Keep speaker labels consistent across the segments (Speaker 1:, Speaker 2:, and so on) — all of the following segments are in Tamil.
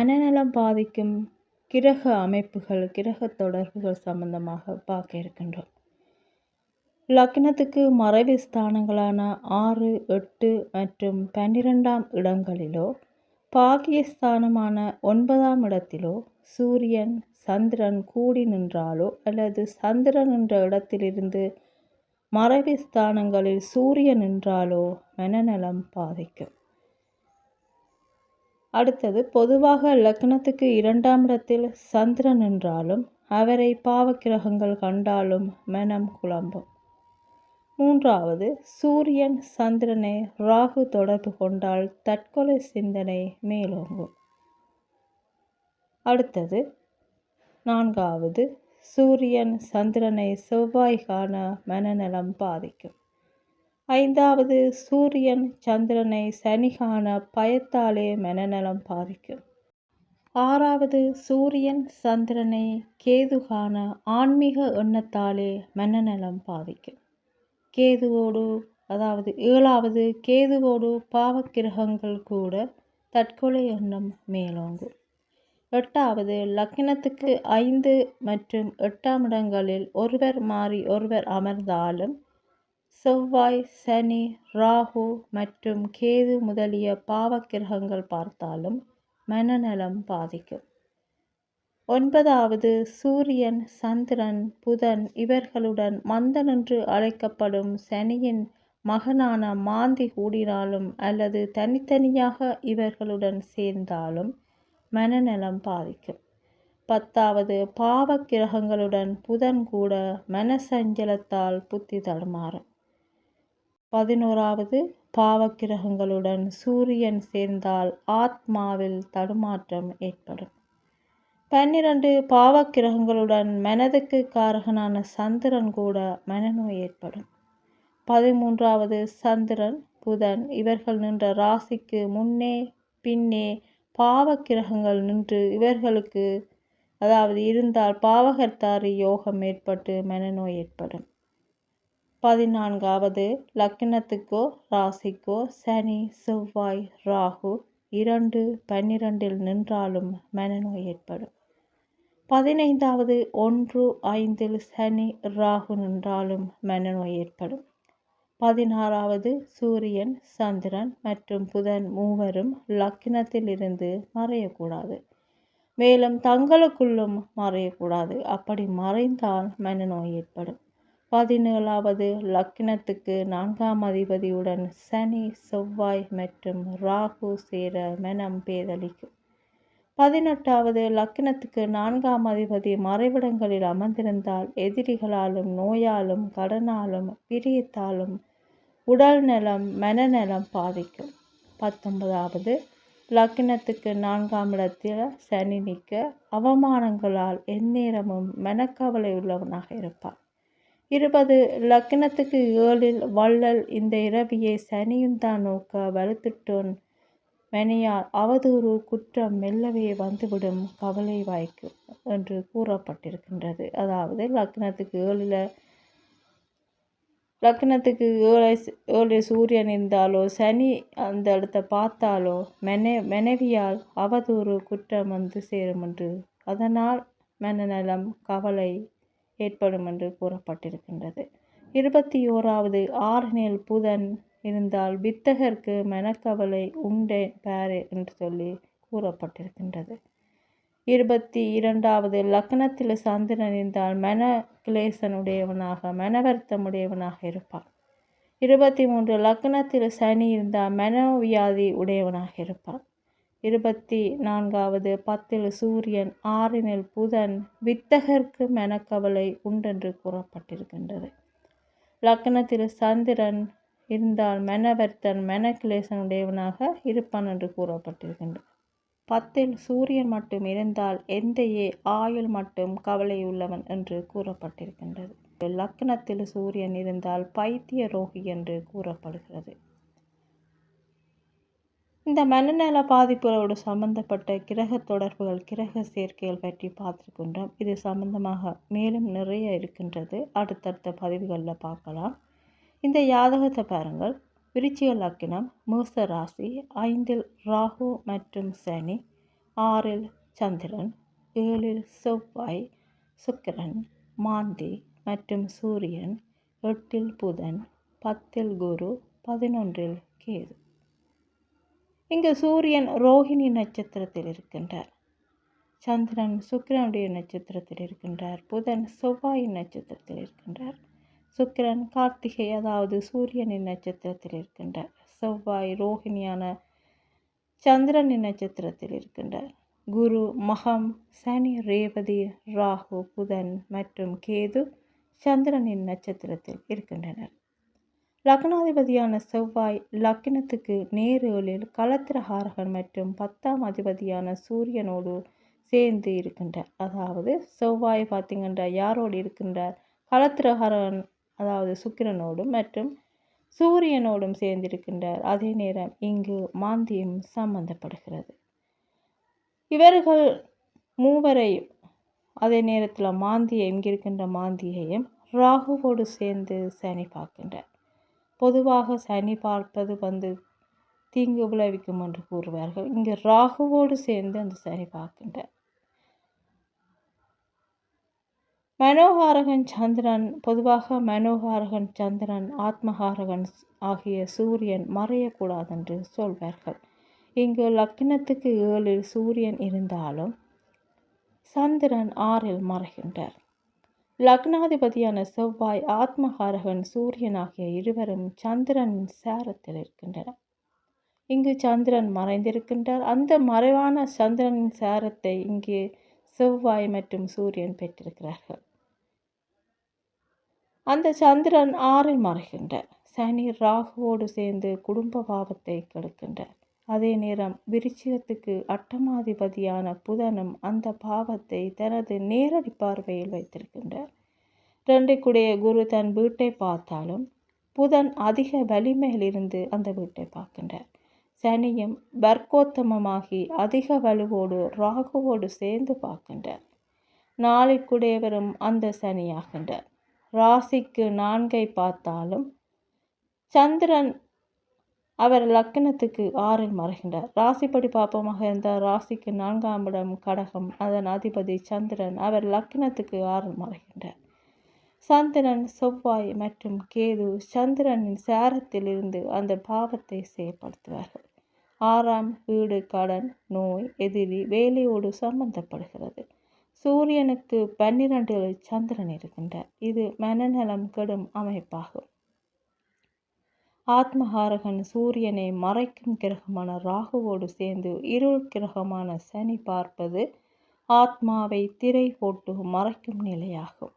Speaker 1: மனநலம் பாதிக்கும் கிரக அமைப்புகள் கிரக தொடர்புகள் சம்பந்தமாக பார்க்க இருக்கின்றோம். லக்னத்துக்கு மறைவு ஸ்தானங்களான ஆறு எட்டு மற்றும் பன்னிரெண்டாம் இடங்களிலோ பாகியஸ்தானமான ஒன்பதாம் இடத்திலோ சூரியன் சந்திரன் கூடி நின்றாலோ அல்லது சந்திரன் என்ற இடத்திலிருந்து மறைவு ஸ்தானங்களில் சூரியன் நின்றாலோ மனநலம் பாதிக்கும். அடுத்தது பொதுவாக லக்னத்துக்கு இரண்டாம் இடத்தில் சந்திரன் என்றாலும் அவரை பாவக்கிரகங்கள் கண்டாலும் மனம் குழம்பும். மூன்றாவது சூரியன் சந்திரனை ராகு தொடர்பு கொண்டால் தற்கொலை சிந்தனை மேலோங்கும். அடுத்தது நான்காவது சூரியன் சந்திரனை செவ்வாய் காண மனநலம் பாதிக்கும். ஐந்தாவது சூரியன் சந்திரனை சனிகான பயத்தாலே மனநலம் பாதிக்கும். ஆறாவது சூரியன் சந்திரனை கேதுகான ஆன்மீக எண்ணத்தாலே மனநலம் பாதிக்கும். கேதுவோடு அதாவது ஏழாவது கேதுவோடு பாவக்கிரகங்கள் கூட தற்கொலை எண்ணம் மேலோங்கும். எட்டாவது லக்னத்துக்கு ஐந்து மற்றும் எட்டாம் இடங்களில் ஒருவர் மாறி ஒருவர் அமர்ந்தாலும் செவ்வாய் சனி ராகு மற்றும் கேது முதலிய பாவக்கிரகங்கள் பார்த்தாலும் மனநலம் பாதிக்கும். ஒன்பதாவது சூரியன் சந்திரன் புதன் இவர்களுடன் மந்தன் என்று அழைக்கப்படும் சனியின் மகனான மாந்தி கூடினாலும் அல்லது தனித்தனியாக இவர்களுடன் சேர்ந்தாலும் மனநலம் பாதிக்கும். பத்தாவது பாவக்கிரகங்களுடன் புதன் கூட மனசஞ்சலத்தால் புத்தி தடுமாறும் பதினோராவது பாவக்கிரகங்களுடன் சூரியன் சேர்ந்தால் ஆத்மாவில் தடுமாற்றம் ஏற்படும். பன்னிரண்டு பாவக்கிரகங்களுடன் மனதுக்கு காரகனான சந்திரன் கூட மனநோய் ஏற்படும். பதிமூன்றாவது சந்திரன் புதன் இவர்கள் நின்ற ராசிக்கு முன்னே பின்னே பாவக்கிரகங்கள் நின்று இவர்களுக்கு அதாவது இருந்தால் பாவகர்த்தாரி யோகம் ஏற்பட்டு மனநோய் ஏற்படும். பதினான்காவது லக்னத்துக்கோ ராசிக்கோ சனி செவ்வாய் ராகு இரண்டு பன்னிரண்டில் நின்றாலும் மனநோய் ஏற்படும். பதினைந்தாவது ஒன்று ஐந்தில் சனி ராகு நின்றாலும் மனநோய் ஏற்படும். பதினாறாவது சூரியன் சந்திரன் மற்றும் புதன் மூவரும் லக்கினத்தில் இருந்து மறையக்கூடாது. மேலும் தங்களுக்குள்ளும் மறையக்கூடாது. அப்படி மறைந்தால் மனநோய் ஏற்படும். பதினேழாவது லக்னத்துக்கு நான்காம் அதிபதியுடன் சனி செவ்வாய் மற்றும் ராகு சேர மனம் பேதளிக்கும் பதினெட்டாவது லக்னத்துக்கு நான்காம் அதிபதி மறைவிடங்களில் அமர்ந்திருந்தால் எதிரிகளாலும் நோயாலும் கடனாலும் பிரியத்தாலும் உடல் நலம் மனநலம் பாதிக்கும். பத்தொன்பதாவது லக்னத்துக்கு நான்காம் இடத்தில் சனி நிற்க அவமானங்களால் எந்நேரமும் மனக்கவலை உள்ளவனாக இருப்பார். இருபது லக்னத்துக்கு ஏழில் வள்ளல் இந்த இரவியை சனியுந்தான் நோக்க வலுத்துட்டோன் மெனியார் அவதூறு குற்றம் மெல்லவே வந்துவிடும் கவலை வாய்க்கும் என்று கூறப்பட்டிருக்கின்றது. அதாவது லக்னத்துக்கு ஏழில் லக்னத்துக்கு ஏழை ஏழு சூரியன் இருந்தாலோ சனி அந்த இடத்த பார்த்தாலோ மென மனைவியால் அவதூறு குற்றம் வந்து சேரும் என்று. அதனால் மனநலம் கவலை ஏற்படும் என்று கூறப்பட்டிருக்கின்றது. இருபத்தி ஓராவது ஆறினில் புதன் இருந்தால் வித்தகர்க்கு மனக்கவலை உண்டே பாரு என்று சொல்லி கூறப்பட்டிருக்கின்றது. இருபத்தி இரண்டாவது லக்னத்தில் சந்திரன் இருந்தால் மன கிளேசனுடையவனாக மனவருத்தமுடையவனாக இருப்பான் இருபத்தி மூன்று லக்னத்தில் சனி இருந்தால் மனோவியாதி உடையவனாக இருப்பான் இருபத்தி நான்காவது பத்தில் சூரியன் ஆறினில் புதன் வித்தகர்க்கு மெனக்கவலை உண்டென்று கூறப்பட்டிருக்கின்றது. லக்னத்தில் சந்திரன் இருந்தால் மெனவர்த்தன் மெனக்கிலேசனுடையவனாக இருப்பான் என்று கூறப்பட்டிருக்கின்றது. பத்தில் சூரியன் மட்டும் இருந்தால் எந்தையே ஆயுள் மட்டும் கவலையுள்ளவன் என்று கூறப்பட்டிருக்கின்றது. லக்னத்தில் சூரியன் இருந்தால் பைத்திய ரோகி என்று கூறப்படுகிறது. இந்த மனநல பாதிப்புகளோடு சம்பந்தப்பட்ட கிரக தொடர்புகள் கிரக சேர்க்கைகள் பற்றி பார்த்துருக்கின்றோம். இது சம்பந்தமாக மேலும் நிறைய இருக்கின்றது. அடுத்தடுத்த பதிவுகளில் பார்க்கலாம். இந்த யாதகத்தை பாருங்கள். விருச்சிக லக்கினம் மூச ராசி ஐந்தில் ராகு மற்றும் சனி ஆறில் சந்திரன் ஏழில் செவ்வாய் சுக்கிரன் மாந்தி மற்றும் சூரியன் எட்டில் புதன் பத்தில் குரு பதினொன்றில் கேது. இங்கு சூரியன் ரோஹிணி நட்சத்திரத்தில் இருக்கின்றார். சந்திரன் சுக்கிரனுடைய நட்சத்திரத்தில் இருக்கின்றார். புதன் செவ்வாயின் நட்சத்திரத்தில் இருக்கின்றார். சுக்கிரன் கார்த்திகை அதாவது சூரியனின் நட்சத்திரத்தில் இருக்கின்றார். செவ்வாய் ரோஹிணியான சந்திரனின் நட்சத்திரத்தில் இருக்கின்றார். குரு மகம் சனி ரேவதி ராகு புதன் மற்றும் கேது சந்திரனின் நட்சத்திரத்தில் இருக்கின்றனர். லக்னாதிபதியான செவ்வாய் லக்னத்துக்கு நேரேழில் களத்திரஹாரகன் மற்றும் பத்தாம் அதிபதியான சூரியனோடு சேர்ந்து இருக்கின்றார். அதாவது செவ்வாய் பார்த்திங்கன்றா யாரோடு இருக்கின்றார்? களத்திரஹாரன் அதாவது சுக்கிரனோடும் மற்றும் சூரியனோடும் சேர்ந்திருக்கின்றார் அதே நேரம் இங்கு மாந்தியும் சம்பந்தப்படுகிறது. இவர்கள் மூவரையும் அதே நேரத்தில் மாந்தியை இங்கிருக்கின்ற மாந்தியையும் ராகுவோடு சேர்ந்து சனி பார்க்கின்றார். பொதுவாக சனி பார்ப்பது வந்து தீங்கு விளைவிக்கும் என்று கூறுவார்கள். இங்கே ராகுவோடு சேர்ந்து அந்த சனி பார்க்கின்றார். மனோகாரகன் சந்திரன் பொதுவாக மனோகாரகன் சந்திரன் ஆத்மகாரகன் ஆகிய சூரியன் மறையக்கூடாது என்று சொல்வார்கள். இங்கு லக்கினத்துக்கு ஏழில் சூரியன் இருந்தாலும் சந்திரன் ஆறில் மறைகின்றார். லக்னாதிபதியான செவ்வாய் ஆத்மகாரகன் சூரியன் ஆகிய இருவரும் சந்திரன் சாரத்தில் இருக்கின்றனர். இங்கு சந்திரன் மறைந்திருக்கின்றார். அந்த மறைவான சந்திரனின் சாரத்தை இங்கே செவ்வாய் மற்றும் சூரியன் பெற்றிருக்கிறார்கள். அந்த சந்திரன் ஆறில் மறைகின்றார். சனி ராகுவோடு சேர்ந்து குடும்ப பாவத்தை கெடுக்கின்றார். அதே நேரம் விருச்சிகத்துக்கு அட்டமாதிபதியான புதனும் அந்த பாவத்தை தனது நேரடி பார்வையில் வைத்திருக்கின்றார். ரெண்டுக்குடைய குரு தன் வீட்டை பார்த்தாலும் புதன் அதிக வலிமையிலிருந்து அந்த வீட்டை பார்க்கின்றார். சனியும் வர்க்கோத்தமமாகி அதிக வலுவோடு ராகுவோடு சேர்ந்து பார்க்கின்றார். நாளைக்குடையவரும் அந்த சனியாகின்றார். ராசிக்கு நான்கை பார்த்தாலும் சந்திரன் அவர் லக்கணத்துக்கு ஆறில் மறைகின்றார். ராசிப்படி பாப்பமாக இருந்தால் ராசிக்கு நான்காம் இடம் கடகம் அதன் அதிபதி சந்திரன். அவர் லக்கணத்துக்கு ஆறில் மறைகின்றார். சந்திரன் செவ்வாய் மற்றும் கேது சந்திரனின் சேரத்திலிருந்து அந்த பாவத்தை செயற்படுத்துவார்கள் ஆறாம் வீடு கடன் நோய் எதிரி வேலையோடு சம்பந்தப்படுகிறது. சூரியனுக்கு பன்னிரண்டில் சந்திரன் இருக்கின்றார். இது மனநலம் கெடும் அமைப்பாகும். ஆத்மஹாரகன் சூரியனை மறைக்கும் கிரகமான ராகுவோடு சேர்ந்து இருள் கிரகமான சனி பார்ப்பது ஆத்மாவை திரை போட்டு மறைக்கும் நிலையாகும்.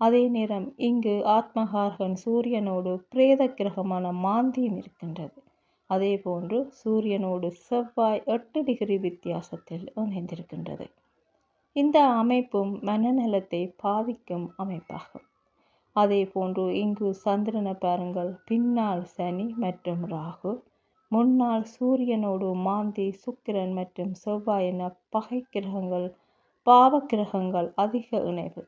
Speaker 1: அதே நேரம் இங்கு ஆத்மஹாரகன் சூரியனோடு பிரேத கிரகமான மாந்தியம் இருக்கின்றது. அதே போன்று சூரியனோடு செவ்வாய் எட்டு டிகிரி வித்தியாசத்தில் இணைந்திருக்கின்றது. இந்த அமைப்பும் மனநலத்தை பாதிக்கும் அமைப்பாகும். அதே போன்று இங்கு சந்திரனை பாருங்கள். பின்னால் சனி மற்றும் ராகு. முன்னால் சூரியனோடு மாந்தி சுக்கிரன் மற்றும் செவ்வாய் என பகை கிரகங்கள் பாவ கிரகங்கள் அதிக இணைவு.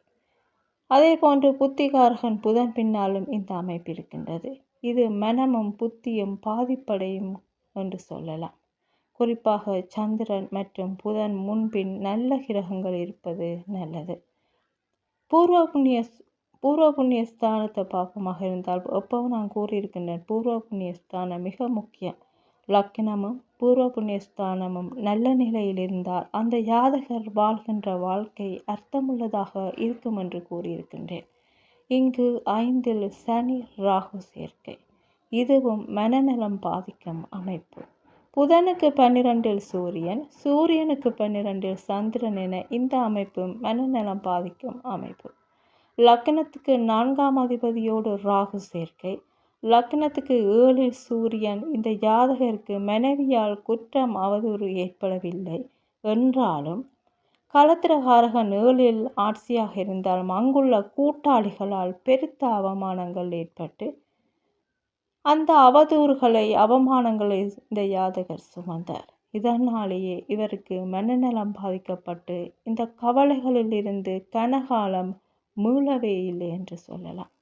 Speaker 1: அதே போன்று புத்திகாரகன் புதன் பின்னாலும் இந்த அமைப்பு இருக்கின்றது. இது மனமும் புத்தியும் பாதிப்படையும் என்று சொல்லலாம். குறிப்பாக சந்திரன் மற்றும் புதன் முன்பின் நல்ல கிரகங்கள் இருப்பது நல்லது. பூர்வ புண்ணிய பூர்வ புண்ணிய ஸ்தானத்தை பார்ப்போமாக இருந்தால் எப்பவும் நான் கூறியிருக்கின்றேன் பூர்வ புண்ணிய ஸ்தானம் மிக முக்கியம். லக்கினமும் பூர்வ புண்ணிய ஸ்தானமும் நல்ல நிலையில் இருந்தால் அந்த யாதகர் வாழ்கின்ற வாழ்க்கை அர்த்தமுள்ளதாக இருக்கும் என்று கூறியிருக்கின்றேன். இங்கு ஐந்தில் சனி ராகு சேர்க்கை. இதுவும் மனநலம் பாதிக்கும் அமைப்பு. புதனுக்கு பன்னிரண்டில் சூரியன் சூரியனுக்கு பன்னிரண்டில் சந்திரன் என இந்த அமைப்பு மனநலம் பாதிக்கும் அமைப்பு. லக்னத்துக்கு நான்காம் அதிபதியோடு ராகு சேர்க்கை. லக்னத்துக்கு ஏழில் சூரியன். இந்த ஜாதகருக்கு மனைவியால் குற்றம் அவதூறு ஏற்படவில்லை என்றாலும் களத்திரகாரகன் ஏழில் ஆட்சியாக இருந்தாலும் அங்குள்ள கூட்டாளிகளால் பெருத்த அவமானங்கள் ஏற்பட்டு அந்த அவதூறுகளை அவமானங்களை இந்த யாதகர் சுமந்தார். இதனாலேயே இவருக்கு மனநலம் பாதிக்கப்பட்டு இந்த கவலைகளில் இருந்து கனகாலம் மூலவே இல்லை என்று சொல்லலாம்.